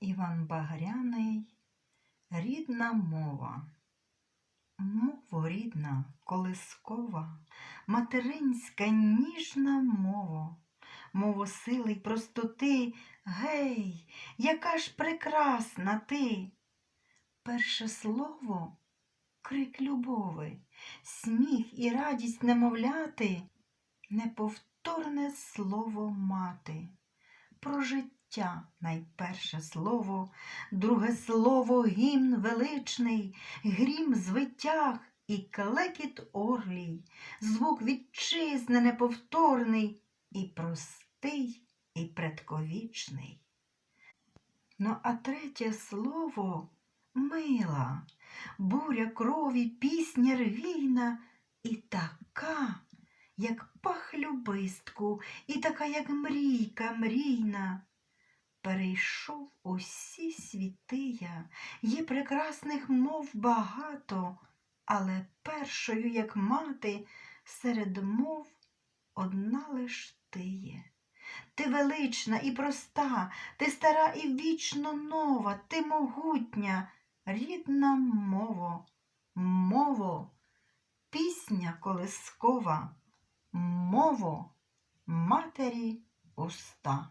Іван Багряний, рідна мова. Мово рідна, колискова, материнська ніжна мова, мово сили й простоти, гей, яка ж прекрасна ти. Перше слово крик любови, сміх і радість немовляти, неповторне слово мати, про життя найперше слово, друге слово гімн величний, грім звитяг і клекіт орлій, звук вітчизни неповторний і простий, і предковічний. Ну, а третє слово мила, буря крові, пісня рвійна і така, як пах любистку, і така, як мрійка мрійна. Перейшов усі світи я, є прекрасних мов багато, але першою, як мати, серед мов одна лиш ти є. Ти велична і проста, ти стара і вічно нова, ти могутня, рідна мово, мово, пісня колискова, мово, матері уста.